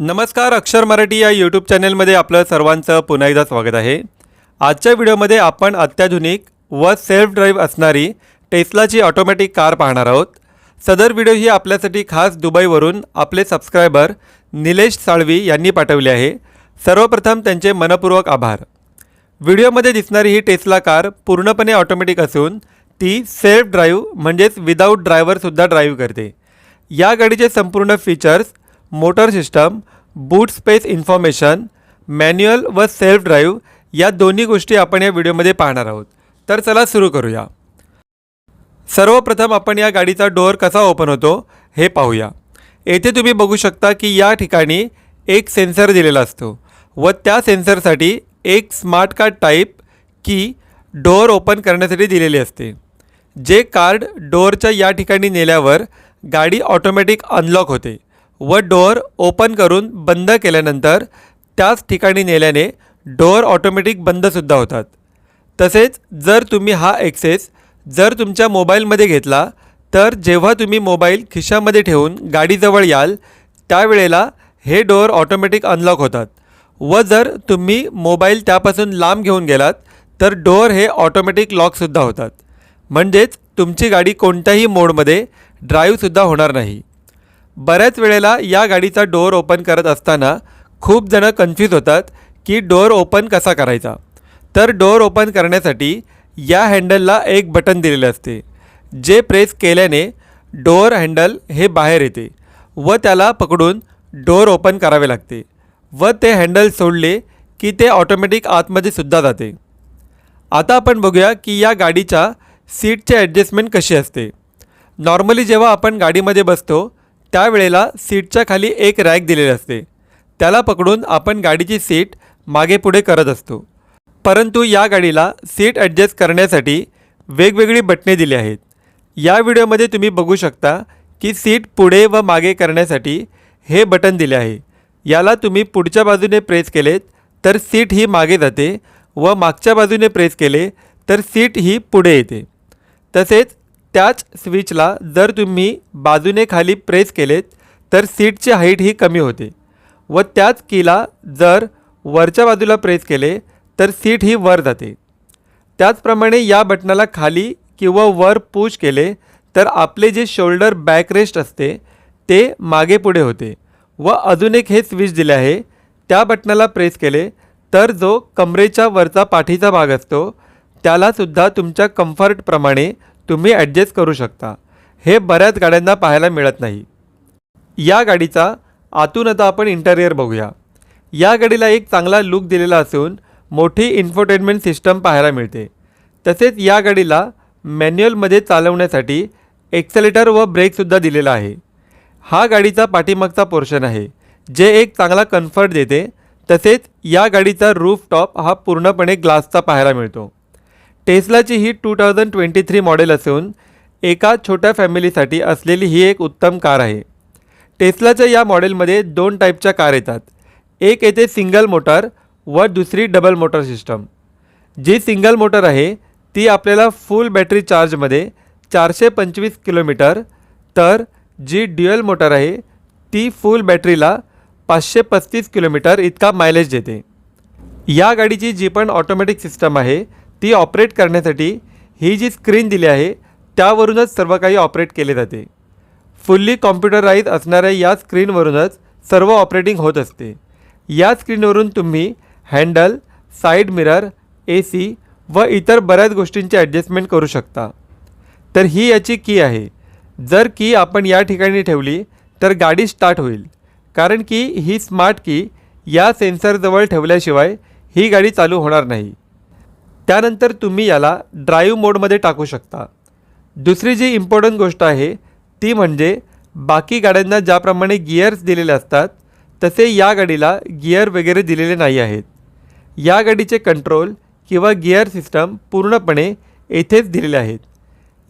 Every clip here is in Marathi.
नमस्कार अक्षर मराठी या यूट्यूब चॅनलमध्ये आपलं सर्वांचं पुन्हा एकदा स्वागत आहे. आजच्या व्हिडिओमध्ये आपण अत्याधुनिक व सेल्फ ड्राईव्ह असणारी टेस्लाची ऑटोमॅटिक कार पाहणार आहोत. सदर व्हिडिओ ही आपल्यासाठी खास दुबईवरून आपले सबस्क्रायबर निलेश साळवी यांनी पाठवली आहे. सर्वप्रथम त्यांचे मनपूर्वक आभार. व्हिडिओमध्ये दिसणारी ही टेस्ला कार पूर्णपणे ऑटोमॅटिक असून ती सेल्फ ड्राईव्ह म्हणजेच विदाऊट ड्रायव्हरसुद्धा ड्राईव्ह करते. या गाडीचे संपूर्ण features motor system boot space information manual व सेल्फ ड्राईव्ह या दोन्ही गोष्टी आपण या व्हिडिओमध्ये पाहणार आहोत. तर चला सुरू करूया. सर्वप्रथम आपण या गाडीचा डोअर कसा ओपन होतो हे पाहूया. येथे तुम्ही बघू शकता की या ठिकाणी एक सेन्सर दिलेला असतो व त्या सेन्सरसाठी एक smart card type key door open करण्यासाठी दिलेली असते. जे कार्ड डोअरच्या या ठिकाणी नेल्यावर गाडी ऑटोमॅटिक अनलॉक होते. व डोअर ओपन करून बंद केल्यानंतर त्याच ठिकाणी नेल्याने डोअर ऑटोमॅटिक बंदसुद्धा होतात. तसेच जर तुम्ही हा एक्सेस जर तुमच्या मोबाईलमध्ये घेतला तर जेव्हा तुम्ही मोबाईल खिशामध्ये ठेवून गाडीजवळ याल त्यावेळेला हे डोअर ऑटोमॅटिक अनलॉक होतात. व जर तुम्ही मोबाईल त्यापासून लांब घेऊन गेलात तर डोअर हे ऑटोमॅटिक लॉकसुद्धा होतात. म्हणजेच तुमची गाडी कोणत्याही मोडमध्ये ड्राईव्हसुद्धा होणार नाही. बऱ्याच वेळेला या गाडीचा डोअर ओपन करत असताना खूप जणं कन्फ्यूज होतात की डोअर ओपन कसा करायचा. तर डोअर ओपन करण्यासाठी या हँडलला एक बटन दिलेले असते जे प्रेस केल्याने डोअर हँडल हे बाहेर येते व त्याला पकडून डोअर ओपन करावे लागते व ते हँडल सोडले की ते ऑटोमॅटिक आतमध्ये सुद्धा जाते. आता आपण बघूया की या गाडीच्या सीटचे ॲडजस्टमेंट कशी असते. नॉर्मली जेव्हा आपण गाडीमध्ये बसतो त्यावेळेला सीटच्या खाली एक रॅक दिलेली असते. त्याला पकडून आपण गाडीची सीट मागे पुढे करत असतो. परंतु या गाडीला सीट ॲडजस्ट करण्यासाठी वेगवेगळी बटणे दिली आहेत. या व्हिडिओमध्ये तुम्ही बघू शकता की सीट पुढे व मागे करण्यासाठी हे बटन दिले आहे. याला तुम्ही पुढच्या बाजूने प्रेस केलेत तर सीट ही मागे जाते व मागच्या बाजूने प्रेस केले तर सीट ही पुढे येते. तसेच त्याच स्विचला जर तुम्ही बाजूने खाली प्रेस केलेत तर सीटची हाईट ही कमी होते. व त्याच कीला जर वरच्या बाजूला प्रेस केले तर सीट ही वर जाते. त्याचप्रमाणे या बटनाला खाली किंवा वर पुश केले तर आपले जे शोल्डर बॅक रेस्ट असते ते मागे पुढे होते. व अजून एक हे स्विच दिले आहे त्या बटनाला प्रेस केले तर जो कमरेच्या वरचा पाठीचा भाग असतो त्यालासुद्धा तुमच्या कम्फर्टप्रमाणे तुम्ही ॲडजस्ट करू शकता. हे बऱ्याच गाड्यांना पाहायला मिळत नाही. या गाडीचा आतून आता आपण इंटेरियर बघूया. या गाडीला एक चांगला लुक दिलेला असून मोठी इन्फोटेनमेंट सिस्टम पाहायला मिळते. तसेच या गाडीला मॅन्युअलमध्ये चालवण्यासाठी एक्सेलेटर व ब्रेकसुद्धा दिलेला आहे. हा गाडीचा पाठीमागचा पोर्शन आहे जे एक चांगला कम्फर्ट देते. तसेच या गाडीचा रूफटॉप हा पूर्णपणे ग्लासचा पाहायला मिळतो. टेस्लाची ही two thousand twenty three model असून एका छोट्या फॅमिलीसाठी असलेली ही एक उत्तम कार आहे. टेस्लाच्या या मॉडेलमध्ये दोन टाईपच्या कार येतात. एक येते सिंगल मोटर व दुसरी डबल मोटर सिस्टम. जी सिंगल मोटर आहे ती आपल्याला फुल बॅटरी चार्जमध्ये चारशे पंचवीस किलोमीटर तर जी ड्युअल मोटर आहे ती फुल बॅटरीला पाचशे पस्तीस किलोमीटर इतका मायलेज देते. या गाडीची जी पण ऑटोमॅटिक सिस्टम आहे ती ऑपरेट करण्यासाठी ही जी स्क्रीन दिली आहे त्यावरूनच सर्व काही ऑपरेट केले जाते. फुल्ली कॉम्प्युटराईज असणाऱ्या या स्क्रीनवरूनच सर्व ऑपरेटिंग होत असते. या स्क्रीनवरून तुम्ही handle side mirror A C व इतर बऱ्याच गोष्टींची ॲडजस्टमेंट करू शकता. तर ही याची की आहे. जर की आपण या ठिकाणी ठेवली तर गाडी स्टार्ट होईल. कारण की ही स्मार्ट की या सेन्सरजवळ ठेवल्याशिवाय ही गाडी चालू होणार नाही. त्यानंतर तुम्ही याला ड्राईव्ह मोडमध्ये टाकू शकता. दुसरी जी इम्पॉर्टंट गोष्ट आहे ती म्हणजे बाकी गाड्यांना ज्याप्रमाणे गिअर्स दिलेले असतात तसे या गाडीला गिअर वगैरे दिलेले नाही आहेत. या गाडीचे कंट्रोल किंवा गिअर सिस्टम पूर्णपणे येथेच दिलेले आहेत.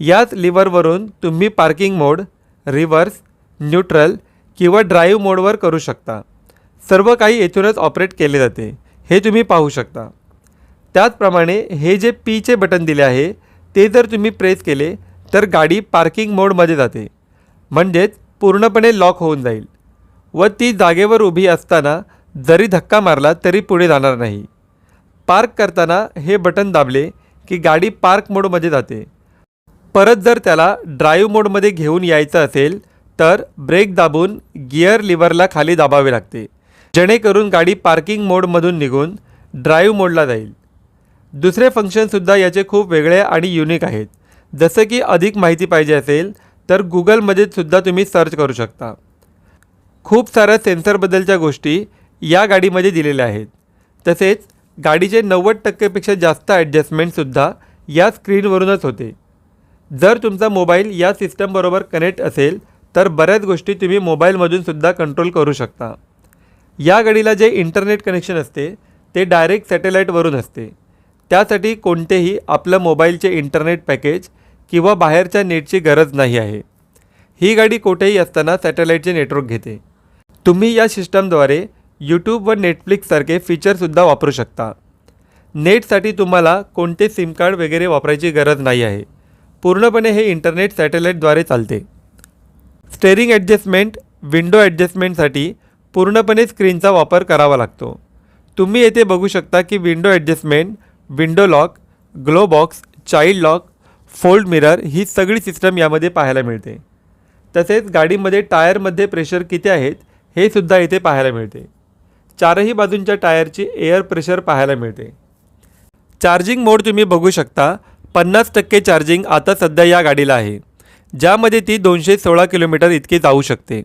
याच लिव्हरवरून तुम्ही पार्किंग मोड रिव्हर्स न्यूट्रल किंवा ड्राईव्ह मोडवर करू शकता. सर्व काही येथूनच ऑपरेट केले जाते. हे तुम्ही पाहू शकता. त्याचप्रमाणे हे जे पीचे बटन दिले आहे ते जर तुम्ही प्रेस केले तर गाडी पार्किंग मोडमध्ये जाते. म्हणजेच पूर्णपणे लॉक होऊन जाईल. व ती जागेवर उभी असताना जरी धक्का मारला तरी पुढे जाणार नाही. पार्क करताना हे बटन दाबले की गाडी पार्क मोडमध्ये जाते. परत जर त्याला ड्राईव्ह मोडमध्ये घेऊन यायचं असेल तर ब्रेक दाबून गिअर लिव्हरला खाली दाबावे लागते. जेणेकरून गाडी पार्किंग मोडमधून निघून ड्राईव्ह मोडला जाईल. दुसरे फंक्शनसुद्धा याचे खूप वेगळे आणि युनिक आहेत. जसं की अधिक माहिती पाहिजे असेल तर गुगलमध्ये सुद्धा तुम्ही सर्च करू शकता. खूप साऱ्या सेन्सरबद्दलच्या गोष्टी या गाडीमध्ये दिलेल्या आहेत. तसेच गाडीचे नव्वद टक्केपेक्षा जास्त ॲडजस्टमेंटसुद्धा या स्क्रीनवरूनच होते. जर तुमचा मोबाईल या सिस्टमबरोबर कनेक्ट असेल तर बऱ्याच गोष्टी तुम्ही मोबाईलमधून सुद्धा कंट्रोल करू शकता. या गाडीला जे इंटरनेट कनेक्शन असते ते डायरेक्ट सॅटेलाईटवरून असते. त्यासाठी कोणतेही आपलं मोबाईलचे इंटरनेट पॅकेज किंवा बाहेरच्या नेटची गरज नाही आहे. ही गाडी कोठेही असताना सॅटेलाईटचे नेटवर्क घेते. तुम्ही या सिस्टमद्वारे यूट्यूब व नेटफ्लिक्ससारखे फीचरसुद्धा वापरू शकता. नेटसाठी तुम्हाला कोणते सिम कार्ड वगैरे वापरायची गरज नाही आहे. पूर्णपणे हे इंटरनेट सॅटेलाईटद्वारे चालते. स्टेअरिंग ॲडजस्टमेंट विंडो ॲडजस्टमेंटसाठी पूर्णपणे स्क्रीनचा वापर करावा लागतो. तुम्ही येथे बघू शकता की window adjustment window lock glove box child lock fold mirror ही सगळी सिस्टम यामध्ये पाहायला मिळते. तसेच गाडीमध्ये टायरमध्ये प्रेशर किती आहेत हे सुद्धा इथे पाहायला मिळते. चारही बाजूंच्या टायरची एअर प्रेशर पाहायला मिळते. चार्जिंग मोड तुम्ही बघू शकता पन्नास टक्के चार्जिंग आता सध्या या गाडीला आहे ज्यामध्ये ती दोनशे सोळा किलोमीटर इतकी जाऊ शकते.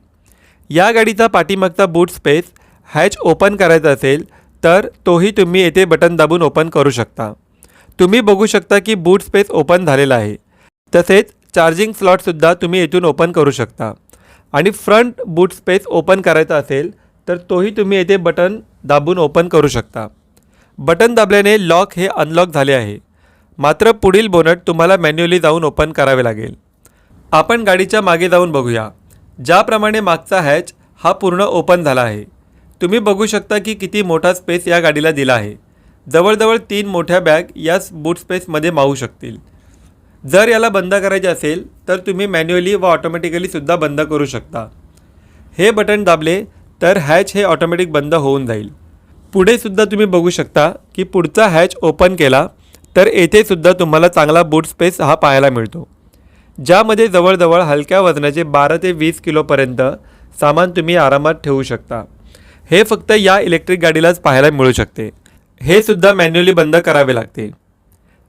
या गाडीचा पाठीमागचा बूट स्पेस हॅच ओपन करायचा असेल तर तोही तुम्ही येथे बटन दाबून ओपन करू शकता. तुम्ही बघू शकता की बूट स्पेस ओपन झालेला आहे. तसेच चार्जिंग स्लॉटसुद्धा तुम्ही येथून ओपन करू शकता. आणि फ्रंट बूट स्पेस ओपन करायचा असेल तर तोही तुम्ही येथे बटन दाबून ओपन करू शकता. बटन दाबल्याने लॉक हे अनलॉक झाले आहे. मात्र पुढील बोनट तुम्हाला मॅन्युअली जाऊन ओपन करावे लागेल. आपण गाडीच्या मागे जाऊन बघूया. ज्याप्रमाणे मागचा हॅच हा पूर्ण ओपन झाला आहे. तुम्ही बघू शकता की किती मोठा स्पेस या गाडीला दिला आहे. जवळजवळ तीन मोठ्या बॅग याच बूट स्पेसमध्ये मावू शकतील. जर याला बंद करायचे असेल तर तुम्ही मॅन्युअली व ऑटोमॅटिकली सुद्धा बंद करू शकता. हे बटन दाबले तर हॅच हे ऑटोमॅटिक बंद होऊन जाईल. पुढे सुद्धा तुम्ही बघू शकता की पुढचा हॅच ओपन केला तर येथे सुद्धा तुम्हाला चांगला बूट स्पेस हा पाहायला मिळतो. ज्यामध्ये जवळजवळ हलक्या वजनाचे बारा ते वीस किलोपर्यंत सामान तुम्ही आरामात ठेवू शकता. हे फक्त या इलेक्ट्रिक गाडीलाच पाहायला मिळू शकते. हे सुद्धा मॅन्युअली बंद करावे लागते.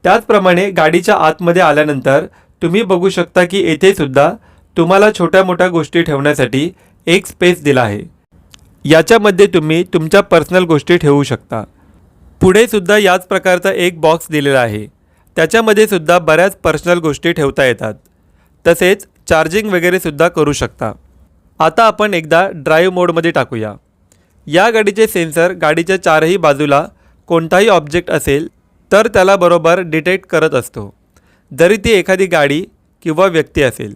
त्याचप्रमाणे गाडीच्या आतमध्ये आल्यानंतर तुम्ही बघू शकता की येथे सुद्धा तुम्हाला छोट्या मोठ्या गोष्टी ठेवण्यासाठी एक स्पेस दिला आहे. याच्यामध्ये तुम्ही तुमच्या पर्सनल गोष्टी ठेवू शकता. पुढे सुद्धा याच प्रकारचा एक बॉक्स दिलेला आहे. त्याच्यामध्ये सुद्धा बऱ्याच पर्सनल गोष्टी ठेवता येतात. तसेच चार्जिंग वगैरे सुद्धा करू शकता. आता आपण एकदा ड्राईव्ह मोडमध्ये टाकूया. या गाडीचे सेन्सर गाडीच्या चारही बाजूला कोणताही ऑब्जेक्ट असेल तर त्याला बरोबर डिटेक्ट करत असतो. जरी ती एखादी गाडी किंवा व्यक्ती असेल.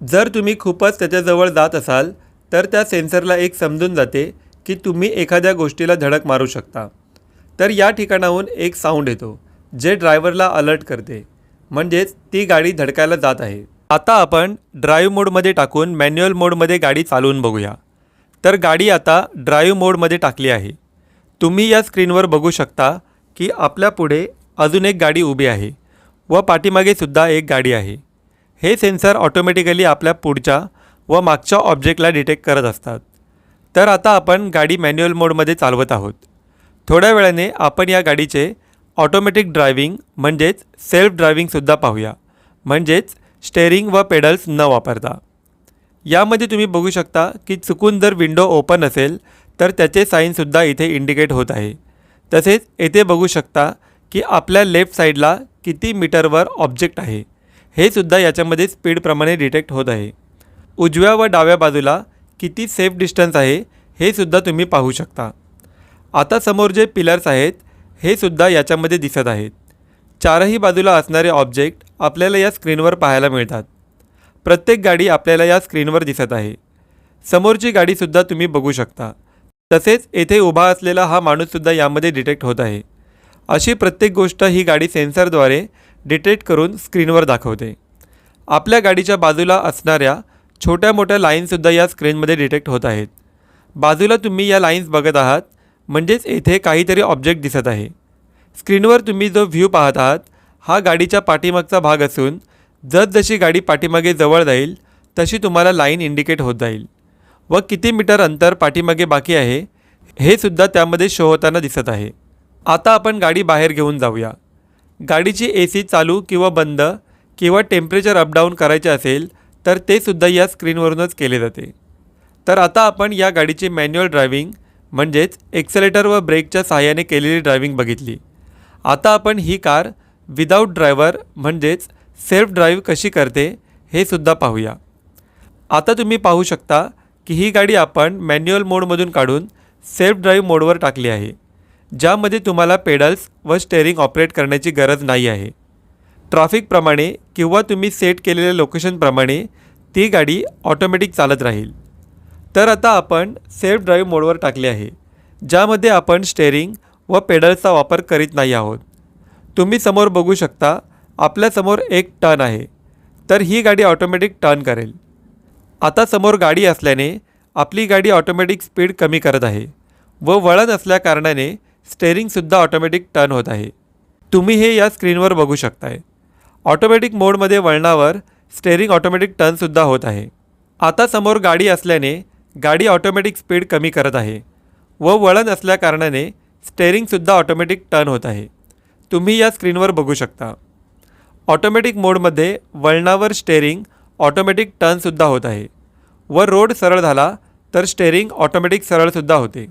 जर तुम्ही खूपच त्याच्याजवळ जात असाल तर त्या सेन्सरला एक समजून जाते की तुम्ही एखाद्या गोष्टीला धडक मारू शकता. तर या ठिकाणाहून एक साऊंड येतो जे ड्रायव्हरला अलर्ट करते. म्हणजेच ती गाडी धडकायला जात आहे. आता आपण ड्राईव्ह मोडमध्ये टाकून मॅन्युअल मोडमध्ये गाडी चालवून बघूया. तर गाडी आता ड्राईव्ह मोडमध्ये टाकली आहे. तुम्ही या स्क्रीनवर बघू शकता की आपल्या पुढे अजून एक गाडी उभी आहे व पाठीमागे सुद्धा एक गाडी आहे. हे सेन्सर ऑटोमॅटिकली आपल्या पुढच्या व मागच्या ऑब्जेक्टला डिटेक्ट करत असतात. तर आता आपण गाडी मॅन्युअल मोडमध्ये चालवत आहोत. थोड्या वेळाने आपण या गाडीचे ऑटोमॅटिक ड्रायव्हिंग म्हणजेच सेल्फ ड्रायव्हिंगसुद्धा पाहूया. म्हणजेच स्टेअरिंग व पेडल्स न वापरता. यामध्ये तुम्ही बघू शकता की चुकून जर विंडो ओपन असेल तर त्याचे साईनसुद्धा इथे इंडिकेट होत आहे. तसेच येथे बघू शकता की आपल्या लेफ्ट साईडला किती मीटरवर ऑब्जेक्ट आहे. हे सुद्धा याच्यामध्ये स्पीडप्रमाणे डिटेक्ट होत आहे. उजव्या व डाव्या बाजूला किती सेफ डिस्टन्स आहे हे सुद्धा तुम्ही पाहू शकता. आता समोर जे पिलर्स आहेत हे सुद्धा याच्यामध्ये दिसत आहेत. चारही बाजूला असणारे ऑब्जेक्ट आपल्याला या स्क्रीनवर पाहायला मिळतात. प्रत्येक गाडी आपल्याला या स्क्रीनवर दिसत आहे. समोरची गाडीसुद्धा तुम्ही बघू शकता. तसेच येथे उभा असलेला हा माणूससुद्धा यामध्ये डिटेक्ट होत आहे. अशी प्रत्येक गोष्ट ही गाडी सेन्सरद्वारे डिटेक्ट करून स्क्रीनवर दाखवते. आपल्या गाडीच्या बाजूला असणाऱ्या छोट्या मोठ्या लाईनसुद्धा या स्क्रीनमध्ये डिटेक्ट होत आहेत. बाजूला तुम्ही या लाईन्स बघत आहात म्हणजेच येथे काहीतरी ऑब्जेक्ट दिसत आहे. स्क्रीनवर तुम्ही जो व्ह्यू पाहत आहात हा गाडीच्या पाठीमागचा भाग असून जसजशी गाडी पाठीमागे जवळ जाईल तशी तुम्हाला लाईन इंडिकेट होत जाईल. व किती मीटर अंतर पाठीमागे बाकी आहे हे सुद्धा त्यामध्ये शो होताना दिसत आहे. आता आपण गाडी बाहेर घेऊन जाऊया. गाडीची ए सी चालू किंवा बंद किंवा टेम्परेचर अपडाऊन करायचे असेल तर ते सुद्धा या स्क्रीनवरूनच केले जाते. तर आता आपण या गाडीची मॅन्युअल ड्रायव्हिंग म्हणजेच एक्सेलेटर व ब्रेकच्या सहाय्याने केलेली ड्रायव्हिंग बघितली. आता आपण ही कार विदाऊट ड्रायव्हर म्हणजेच सेल्फ ड्राईव्ह कशी करते हे सुद्धा पाहूया. आता तुम्ही पाहू शकता की ही गाडी आपण मॅन्युअल मोडमधून काढून सेल्फ ड्राईव्ह मोडवर टाकली आहे ज्यामध्ये तुम्हाला पेडल्स व स्टेअरिंग ऑपरेट करण्याची गरज नाही आहे. ट्रॅफिकप्रमाणे किंवा तुम्ही सेट केलेल्या लोकेशनप्रमाणे ती गाडी ऑटोमॅटिक चालत राहील. तर आता आपण सेल्फ ड्राईव्ह मोडवर टाकले आहे ज्यामध्ये आपण स्टेअरिंग व पेडल्सचा वापर करीत नाही आहोत. तुम्ही समोर बघू शकता आपल्यासमोर एक टर्न आहे. तर ही गाडी ऑटोमॅटिक टर्न करेल. आता समोर गाडी असल्याने आपली गाडी ऑटोमॅटिक स्पीड कमी करत आहे व वळण असल्याकारणाने स्टेअरिंगसुद्धा ऑटोमॅटिक टर्न होत आहे. तुम्ही हे या स्क्रीनवर बघू शकताय. ऑटोमॅटिक मोडमध्ये वळणावर स्टेअरिंग ऑटोमॅटिक टर्नसुद्धा होत आहे. आता समोर गाडी असल्याने गाडी ऑटोमॅटिक स्पीड कमी करत आहे व वळण असल्याकारणाने स्टेअरिंगसुद्धा ऑटोमॅटिक टर्न होत आहे. तुम्ही या स्क्रीनवर बघू शकता. ऑटोमॅटिक मोडमध्ये वळणावर स्टेअरिंग ऑटोमॅटिक टर्नसुद्धा होत आहे. व रोड सरळ झाला तर स्टेअरिंग ऑटोमॅटिक सरळसुद्धा होते.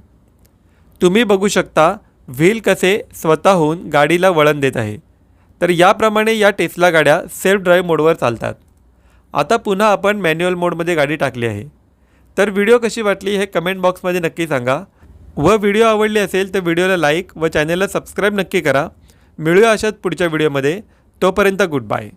तुम्ही बघू शकता व्हील कसे स्वतःहून गाडीला वळण देत आहे. तर याप्रमाणे या टेस्ला गाड्या सेल्फ ड्राईव्ह मोडवर चालतात. आता पुन्हा आपण मॅन्युअल मोडमध्ये गाडी टाकली आहे. तर व्हिडिओ कशी वाटली हे कमेंट बॉक्समध्ये नक्की सांगा. व व्हिडिओ आवडली असेल तर व्हिडिओला लाईक व चॅनलला सबस्क्राईब नक्की करा. मिळूया अशाच पुढच्या व्हिडिओमध्ये. तोपर्यंत गुड बाय.